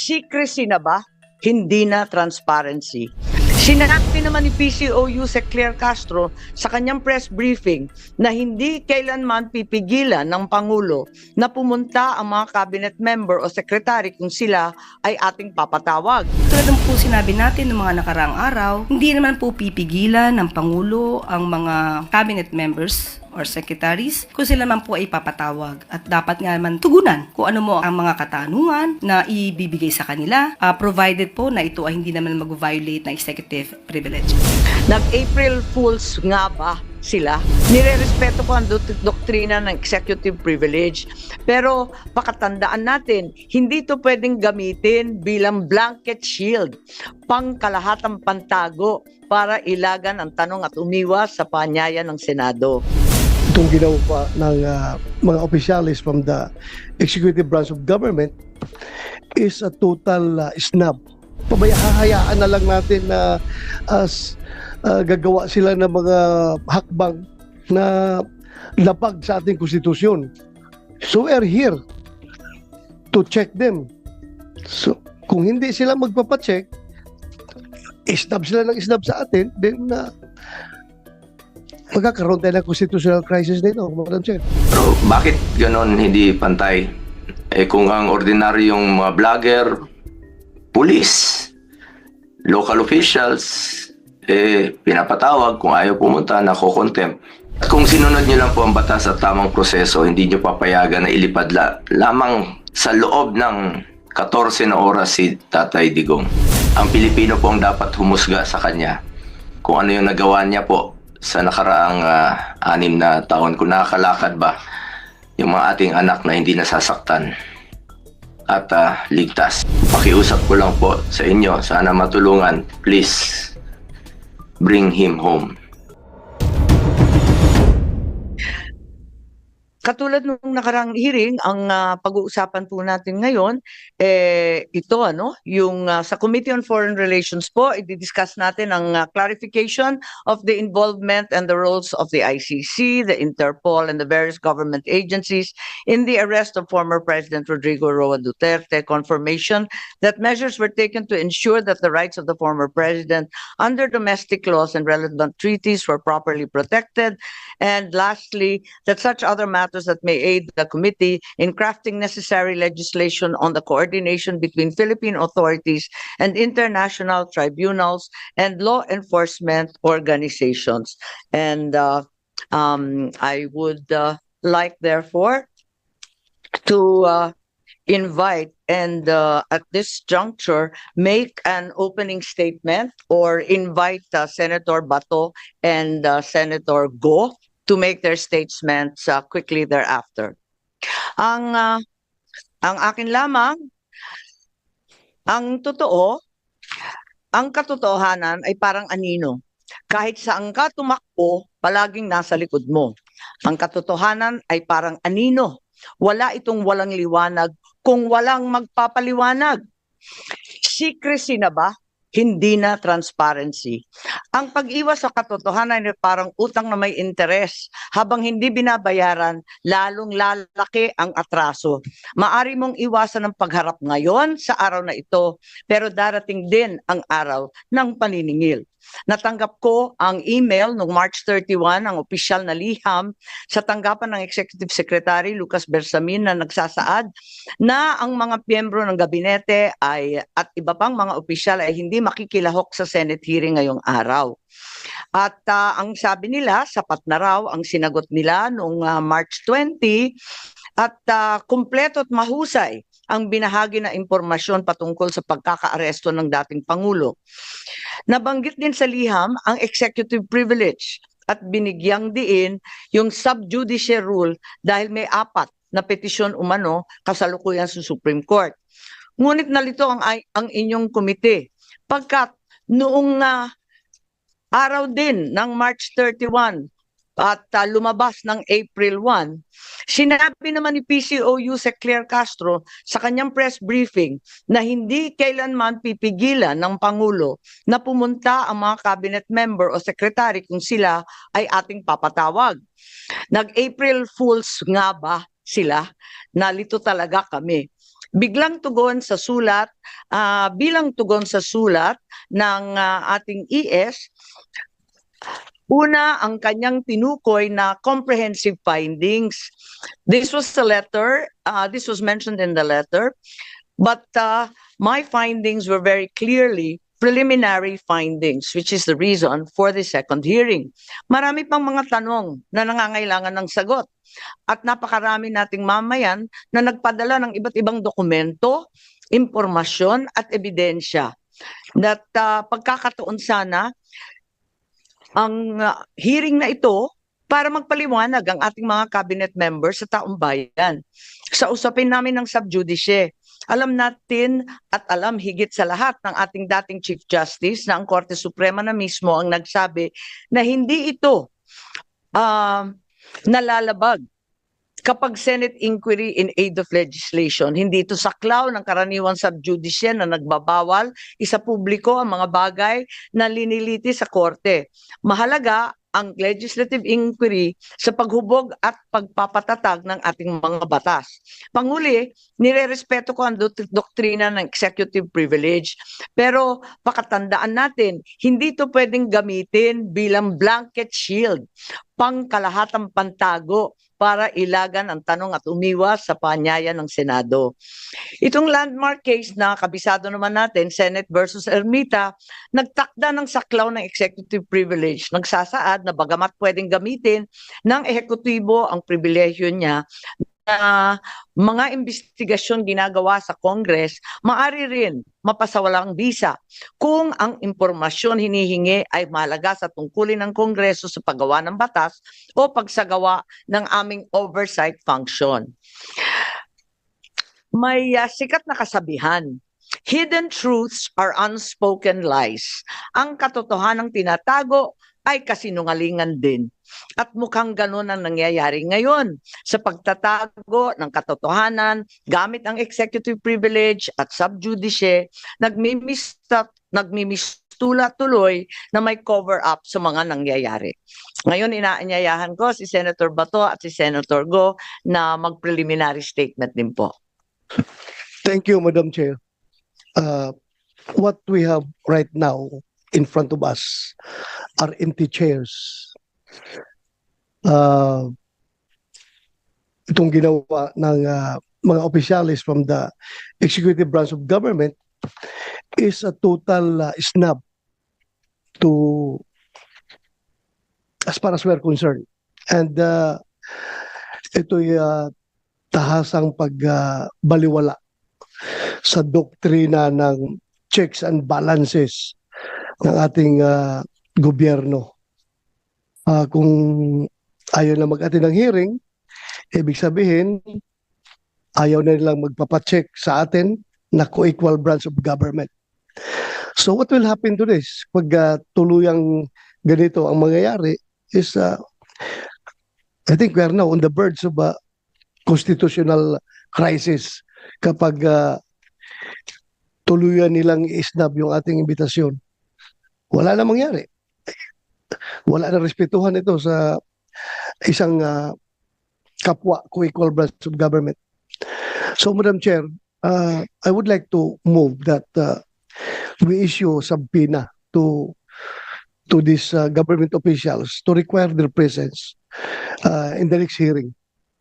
secrecy na ba? Hindi na transparency. Sinabi naman ni PCOU Sec Claire Castro sa kanyang press briefing na hindi kailanman pipigilan ng Pangulo na pumunta ang mga cabinet member o secretary kung sila ay ating papatawag. Tulad ng po sinabi natin noong mga nakaraang araw, hindi naman po pipigilan ng Pangulo ang mga cabinet members or secretaries kung sila naman po ay papatawag at dapat nga naman tugunan kung ano mo ang mga katanungan na ibibigay sa kanila ah, provided po na ito ay hindi naman mag-violate ng executive privilege. Nag-April Fools nga ba sila? Nirerespeto ko ang dok- doktrina ng executive privilege. Pero pakatandaan natin, hindi to pwedeng gamitin bilang blanket shield, pangkalahatang pantago para ilagan ang tanong at umiwas sa panyaya ng Senado. Itong ginawa ng ah, mga opisyalis from the executive branch of government is a total ah, snub. Pabaya, hahayaan na lang natin na as ah, gagawa sila ng mga hakbang na lapag sa ating konstitusyon. So we're here to check them. So kung hindi sila magpapacheck, isnab sila ng isnab sa atin, then uh, magkakaroon tayo ng constitutional crisis dito, Madam Chair. Pero bakit ganon hindi pantay? Eh kung ang ordinaryong mga vlogger, police, local officials, eh pinapatawag kung ayaw pumunta, nako-contempt. At kung sinunod niyo lang po ang batas at tamang proseso, hindi niyo papayagan na ilipad la- lamang sa loob ng 14 na oras si Tatay Digong. Ang Pilipino po ang dapat humusga sa kanya kung ano yung nagawa niya po sa nakaraang ah, anim na taon. Kung nakakalakad ba yung mga ating anak na hindi nasasaktan at ah, ligtas. Pakiusap ko lang po sa inyo, sana matulungan. Please, bring him home. Katulad nung nakarang hearing, ang ah, pag-uusapan po natin ngayon, eh, ito ano, yung ah, sa Committee on Foreign Relations po, i-discuss natin ang ah, clarification of the involvement and the roles of the ICC, the Interpol, and the various government agencies in the arrest of former President Rodrigo Roa Duterte, confirmation that measures were taken to ensure that the rights of the former president under domestic laws and relevant treaties were properly protected, and lastly, that such other matters that may aid the committee in crafting necessary legislation on the coordination between Philippine authorities and international tribunals and law enforcement organizations. And uh, um, I would uh, like, therefore, to uh, invite and uh, at this juncture make an opening statement or invite uh, Senator Bato and uh, Senator Go to make their statements uh, quickly thereafter. Ang uh, ang akin lamang ang totoo ang katotohanan ay parang anino. Kahit saan ka tumakbo, palaging nasa likod mo. Ang katotohanan ay parang anino. Wala itong walang liwanag kung walang magpapaliwanag. Secrecy na ba? Hindi na transparency. Ang pag-iwas sa katotohanan ay parang utang na may interes. Habang hindi binabayaran, lalong lalaki ang atraso. Maari mong iwasan ang pagharap ngayon sa araw na ito, pero darating din ang araw ng paniningil. Natanggap ko ang email noong March 31, ang opisyal na liham sa tanggapan ng Executive Secretary Lucas Bersamin na nagsasaad na ang mga piyembro ng gabinete ay at iba pang mga opisyal ay hindi makikilahok sa Senate hearing ngayong araw. At ah, ang sabi nila, sapat na raw ang sinagot nila noong ah, March 20 at ah, kumpleto at mahusay ang binahagi na impormasyon patungkol sa pagkakaaresto ng dating Pangulo. Nabanggit din sa liham ang executive privilege at binigyang diin yung subjudice rule dahil may apat na petisyon umano kasalukuyan sa Supreme Court. Ngunit nalito ang, ang inyong komite pagkat noong ah, araw din ng March 31 at ah, lumabas ng April 1, sinabi naman ni PCOU Sec Claire Castro sa kanyang press briefing na hindi kailanman pipigilan ng Pangulo na pumunta ang mga cabinet member o secretary kung sila ay ating papatawag. Nag-April Fools nga ba sila? Nalito talaga kami. biglang tugon sa sulat, ah, bilang tugon sa sulat ng ah, ating ES, una ang kanyang tinukoy na comprehensive findings. This was the letter, uh, this was mentioned in the letter, but uh, my findings were very clearly preliminary findings, which is the reason for the second hearing. Marami pang mga tanong na nangangailangan ng sagot. At napakarami nating mamayan na nagpadala ng iba't ibang dokumento, impormasyon at ebidensya. That uh, pagkakataon sana ang uh, hearing na ito para magpaliwanag ang ating mga cabinet members sa taong bayan. Sa usapin namin ng subjudice, alam natin at alam higit sa lahat ng ating dating Chief Justice na ang Korte Suprema na mismo ang nagsabi na hindi ito ah, nalalabag kapag Senate inquiry in aid of legislation, hindi ito saklaw ng karaniwang subjudice na nagbabawal isa publiko ang mga bagay na liniliti sa korte. Mahalaga ang legislative inquiry sa paghubog at pagpapatatag ng ating mga batas. Panguli, nirerespeto ko ang dok- doktrina ng executive privilege. Pero pakatandaan natin, hindi ito pwedeng gamitin bilang blanket shield, pangkalahatang pantago para ilagan ang tanong at umiwas sa panyaya ng Senado. Itong landmark case na kabisado naman natin, Senate versus Ermita, nagtakda ng saklaw ng executive privilege. Nagsasaad na bagamat pwedeng gamitin ng ehekutibo ang pribilehyo niya na mga investigasyon ginagawa sa Congress, maari rin mapasawalang bisa kung ang impormasyon hinihingi ay malaga sa tungkulin ng Kongreso sa paggawa ng batas o pagsagawa ng aming oversight function. May ah, sikat na kasabihan, hidden truths are unspoken lies. Ang katotohanang tinatago ay kasinungalingan din. At mukhang ganun ang nangyayari ngayon sa pagtatago ng katotohanan gamit ang executive privilege at subjudice, nagmimista, nagmimistula tuloy na may cover up sa mga nangyayari. Ngayon inaanyayahan ko si Senator Bato at si Senator Go na mag-preliminary statement din po. Thank you, Madam Chair. Uh, what we have right now in front of us are empty chairs. Uh, itong ginawa ng uh, mga opisyalis from the executive branch of government is a total uh, snub to as far as we're concerned. And uh, ito'y uh, tahasang pagbaliwala sa doktrina ng checks and balances ng ating ah, gobyerno. Ah, kung ayaw na mag-attend ng hearing, ibig sabihin, ayaw na nilang magpapacheck sa atin na co-equal branch of government. So what will happen to this? Pag ah, tuluyang ganito ang mangyayari is ah, I think we are now on the verge of a constitutional crisis kapag ah, tuluyan nilang isnab yung ating imbitasyon. Wala na mangyari. Wala na respetuhan ito sa isang ah, kapwa co-equal branch of government. So, Madam Chair, uh, I would like to move that uh, we issue subpoena to to these uh, government officials to require their presence uh, in the next hearing.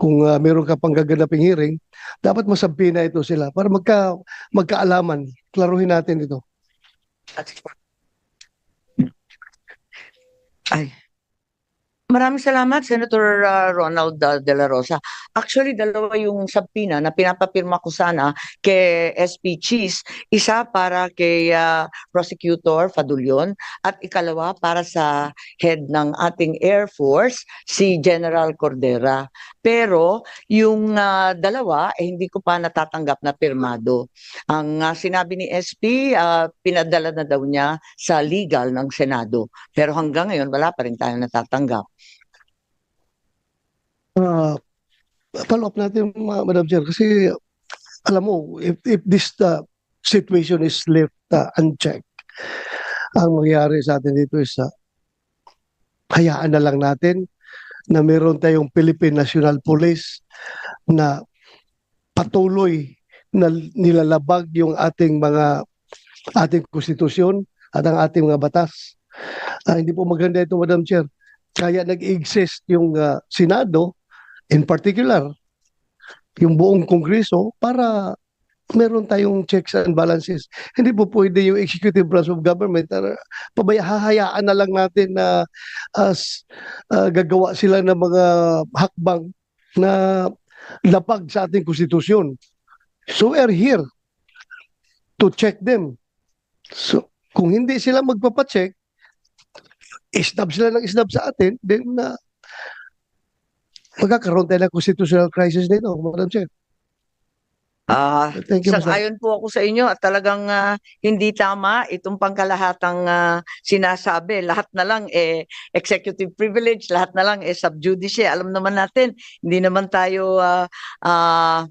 Kung uh, meron ka pang gaganaping hearing, dapat masabina ito sila para magka, magkaalaman. Klaruhin natin ito. Ay. Maraming salamat, Senator uh, Ronald uh, De La Rosa. Actually, dalawa yung subpoena na pinapapirma ko sana kay SP Cheese. Isa para kay uh, Prosecutor Fadulion at ikalawa para sa head ng ating Air Force, si General Cordera. Pero yung uh, dalawa, eh, hindi ko pa natatanggap na pirmado. Ang uh, sinabi ni SP, uh, pinadala na daw niya sa legal ng Senado. Pero hanggang ngayon, wala pa rin tayo natatanggap. Uh, follow up natin, Ma- Madam Chair, kasi alam mo, if, if this uh, situation is left uh, unchecked, ang mangyayari sa atin dito is uh, hayaan na lang natin na meron tayong Philippine National Police na patuloy na nilalabag yung ating mga ating konstitusyon at ang ating mga batas. Ah, hindi po maganda ito, Madam Chair. Kaya nag-exist yung ah, Senado, in particular, yung buong Kongreso, para meron tayong checks and balances. Hindi po pwede yung executive branch of government na pabaya, hahayaan na lang natin na as ah, gagawa sila ng mga hakbang na lapag sa ating konstitusyon. So we are here to check them. So kung hindi sila magpapacheck, isnab sila ng isnab sa atin, then na magkakaroon tayo ng constitutional crisis dito, Madam Chair. Ah, Thank you, Mr. Sang-ayon po ako sa inyo at talagang ah, hindi tama itong pangkalahatang ah, sinasabi. Lahat na lang eh executive privilege, lahat na lang eh sub judice. Alam naman natin, hindi naman tayo ah, ah,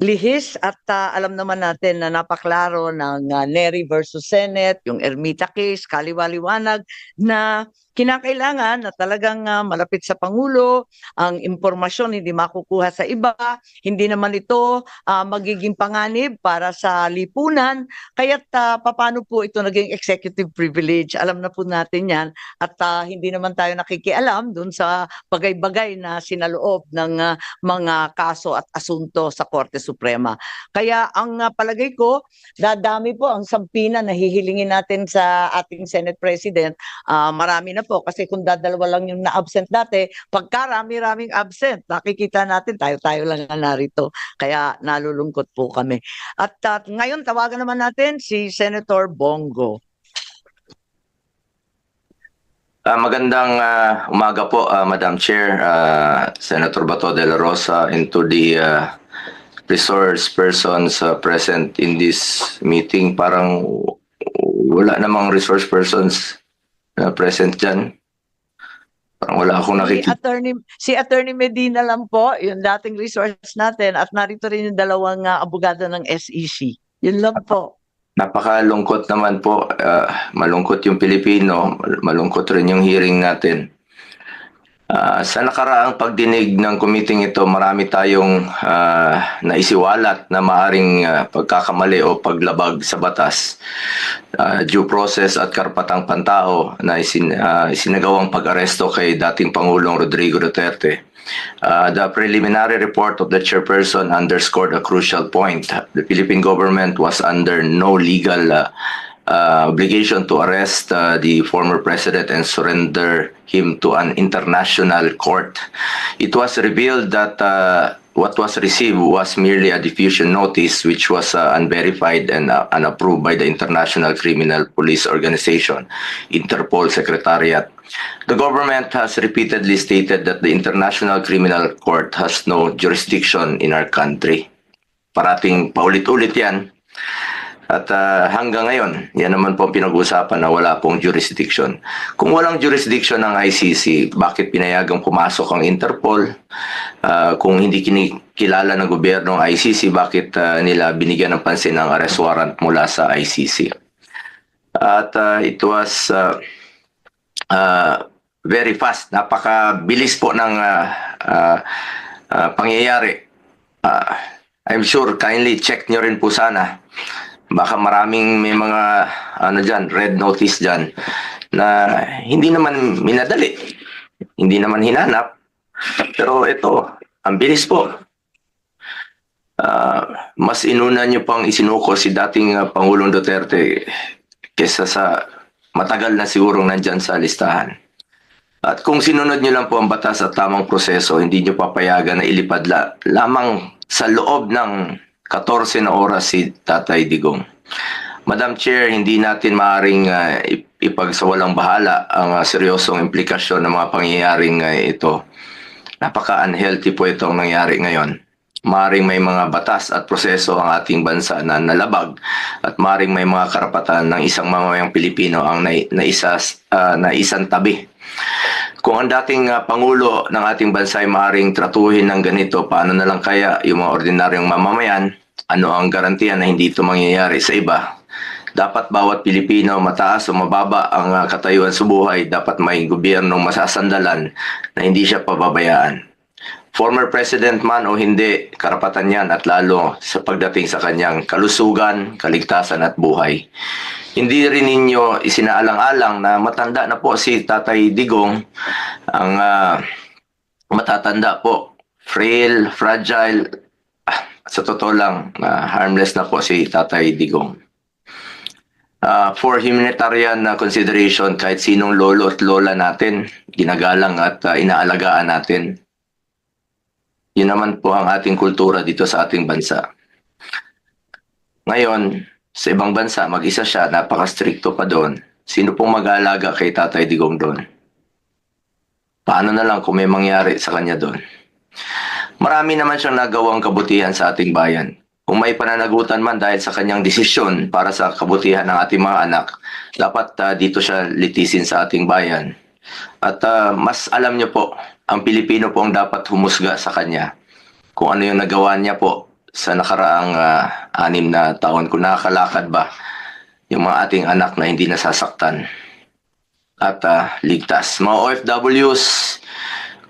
lihis at ah, alam naman natin na napaklaro ng ah, Neri versus Senate, yung Ermita case, kaliwaliwanag na kinakailangan na talagang ah, malapit sa Pangulo, ang impormasyon hindi makukuha sa iba, hindi naman ito ah, magiging panganib para sa lipunan. Kaya't ah, paano po ito naging executive privilege? Alam na po natin yan at ah, hindi naman tayo nakikialam dun sa bagay-bagay na sinaloob ng ah, mga kaso at asunto sa Korte Suprema. Kaya ang ah, palagay ko, dadami po ang sampina na hihilingin natin sa ating Senate President. Ah, marami na po kasi kung dadalawa lang yung na-absent dati, pagkarami-raming absent, nakikita natin tayo-tayo lang na narito. Kaya nalulungkot po kami. At ah, ngayon tawagan naman natin si Senator Bongo. Ah, magandang ah, umaga po, ah, Madam Chair, ah, Senator Bato de la Rosa, and to the ah, resource persons ah, present in this meeting. Parang wala namang resource persons na present dyan. Parang wala akong Si nakikita. Attorney, si Attorney Medina lang po, yung dating resource natin at narito rin yung dalawang ah, abogado ng SEC. Yun lang po. Napakalungkot naman po. Ah, malungkot yung Pilipino. mal- Malungkot rin yung hearing natin. Ah, sa nakaraang pagdinig ng committee ito, marami tayong ah, naisiwalat na maaring ah, pagkakamali o paglabag sa batas. Ah, due process at karapatang pantao na isin, ah, isinagawang pag-aresto kay dating Pangulong Rodrigo Duterte. Uh, the preliminary report of the chairperson underscored a crucial point. The Philippine government was under no legal uh, uh, obligation to arrest uh, the former president and surrender him to an international court. It was revealed that uh, what was received was merely a diffusion notice which was uh, unverified and uh, unapproved by the International Criminal Police Organization, Interpol Secretariat. The government has repeatedly stated that the International Criminal Court has no jurisdiction in our country. Parating paulit-ulit yan. At ah, hanggang ngayon, yan naman po ang pinag-uusapan na wala pong jurisdiction. Kung walang jurisdiction ng ICC, bakit pinayagang pumasok ang Interpol? Ah, kung hindi kinikilala ng gobyerno ang ICC, bakit ah, nila binigyan ng pansin ang arrest warrant mula sa ICC? At ah, it was ah, ah, very fast, napakabilis po ng ah, ah, ah, pangyayari. Ah, I'm sure kindly check nyo rin po sana. Baka maraming may mga ano diyan, red notice diyan na hindi naman minadali. Hindi naman hinanap. Pero ito, ang bilis po. Ah, mas inuna niyo pang isinuko si dating ah, Pangulong Duterte kesa sa matagal na sigurong nandyan sa listahan. At kung sinunod niyo lang po ang batas at tamang proseso, hindi niyo papayagan na ilipad la- lamang sa loob ng 14 na oras si Tatay Digong. Madam Chair, hindi natin maaring uh, ipagsawalang bahala ang ah, seryosong implikasyon ng mga pangyayaring ah, ito. Napaka-unhealthy po itong nangyari ngayon. Maring may mga batas at proseso ang ating bansa na nalabag at maring may mga karapatan ng isang mamamayang Pilipino ang nai- naisas, ah, naisang tabi. Kung ang dating ah, Pangulo ng ating bansa ay maaaring tratuhin ng ganito, paano na lang kaya yung mga ordinaryong mamamayan? Ano ang garantiya na hindi ito mangyayari sa iba? Dapat bawat Pilipino, mataas o mababa ang ah, katayuan sa buhay, dapat may gobyernong masasandalan na hindi siya pababayaan. Former president man o hindi, karapatan yan at lalo sa pagdating sa kanyang kalusugan, kaligtasan at buhay. Hindi rin ninyo isinaalang-alang na matanda na po si Tatay Digong ang ah, matatanda po, frail, fragile, ah, sa totoo lang, ah, harmless na po si Tatay Digong. Ah, for humanitarian na consideration, kahit sinong lolo at lola natin, ginagalang at ah, inaalagaan natin. Yun naman po ang ating kultura dito sa ating bansa. Ngayon, sa ibang bansa, mag-isa siya, napaka-stricto pa doon. Sino pong mag-aalaga kay Tatay Digong doon? Paano na lang kung may mangyari sa kanya doon? Marami naman siyang nagawang kabutihan sa ating bayan. Kung may pananagutan man dahil sa kanyang desisyon para sa kabutihan ng ating mga anak, dapat ah, dito siya litisin sa ating bayan. At ah, mas alam niyo po, ang Pilipino po ang dapat humusga sa kanya kung ano yung nagawa niya po sa nakaraang ah, anim na taon. Kung nakakalakad ba yung mga ating anak na hindi nasasaktan at ah, ligtas. Mga OFWs,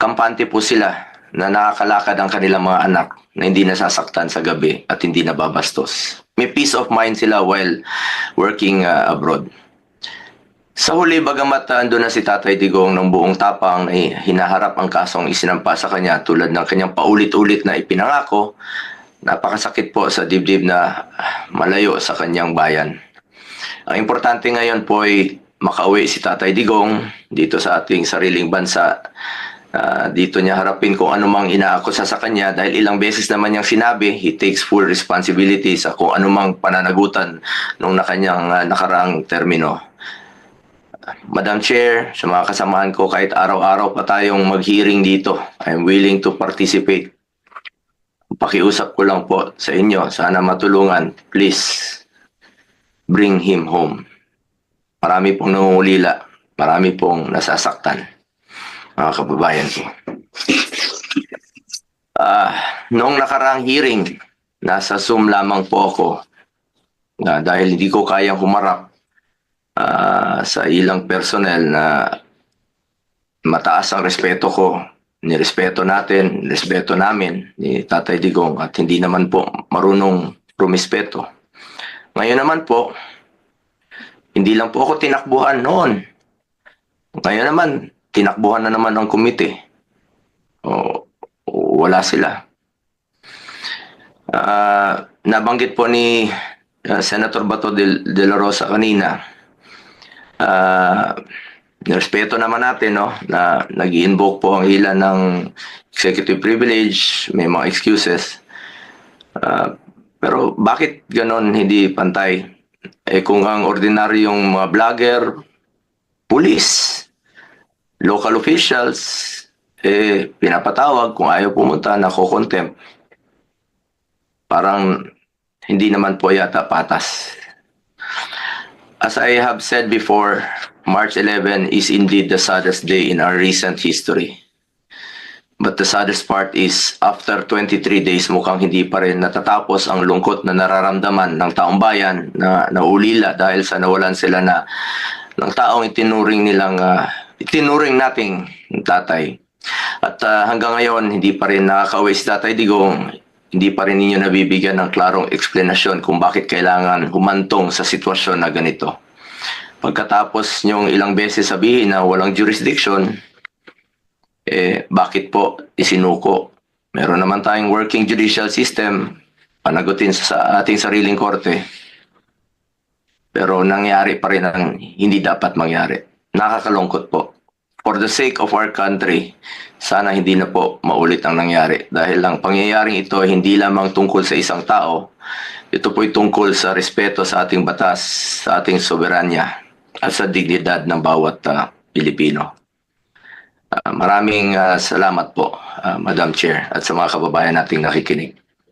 kampante po sila na nakakalakad ang kanilang mga anak na hindi nasasaktan sa gabi at hindi nababastos. May peace of mind sila while working ah, abroad. Sa huli, bagamat uh, andun na si Tatay Digong ng buong tapang na hinaharap ang kasong isinampa sa kanya tulad ng kanyang paulit-ulit na ipinangako, napakasakit po sa dibdib na ah, malayo sa kanyang bayan. Ang importante ngayon po ay makauwi si Tatay Digong dito sa ating sariling bansa. Ah, dito niya harapin kung ano mang inaakusa sa kanya dahil ilang beses naman niyang sinabi, he takes full responsibility sa kung ano mang pananagutan nung na kanyang ah, nakaraang termino. Madam Chair, sa mga kasamahan ko, kahit araw-araw pa tayong mag-hearing dito, I'm willing to participate. Pakiusap ko lang po sa inyo, sana matulungan, please, bring him home. Marami pong nangungulila, marami pong nasasaktan, mga kababayan ko. Ah, noong nakaraang hearing, nasa Zoom lamang po ako na dahil hindi ko kayang humarap ah, sa ilang personnel na mataas ang respeto ko, nirespeto natin, respeto namin ni Tatay Digong at hindi naman po marunong rumispeto. Ngayon naman po, hindi lang po ako tinakbuhan noon. Ngayon naman, tinakbuhan na naman ng komite. O, wala sila. Ah, nabanggit po ni ah, Senator Bato de, de la Rosa kanina, ah respeto naman natin no na nag-invoke po ang ilan ng executive privilege, may mga excuses. Ah, pero bakit ganon hindi pantay? Eh kung ang ordinaryong mga vlogger, police, local officials, eh pinapatawag kung ayaw pumunta, nako-contempt. Parang hindi naman po yata patas. As I have said before, March 11 is indeed the saddest day in our recent history. But the saddest part is, after 23 days, mukhang hindi pa rin natatapos ang lungkot na nararamdaman ng taong bayan na naulila dahil sa nawalan sila na ng taong itinuring nilang, ah, itinuring nating tatay. At ah, hanggang ngayon, hindi pa rin nakakauwi si Tatay Digong, hindi pa rin ninyo nabibigyan ng klarong eksplanasyon kung bakit kailangan humantong sa sitwasyon na ganito. Pagkatapos nyong ilang beses sabihin na walang jurisdiction, eh bakit po isinuko? Meron naman tayong working judicial system, panagutin sa ating sariling korte. Pero nangyari pa rin ang hindi dapat mangyari. Nakakalungkot po. For the sake of our country, sana hindi na po maulit ang nangyari. Dahil ang pangyayaring ito hindi lamang tungkol sa isang tao, ito po'y tungkol sa respeto sa ating batas, sa ating soberanya, at sa dignidad ng bawat ah, Pilipino. Ah, maraming ah, salamat po, ah, Madam Chair, at sa mga kababayan nating nakikinig.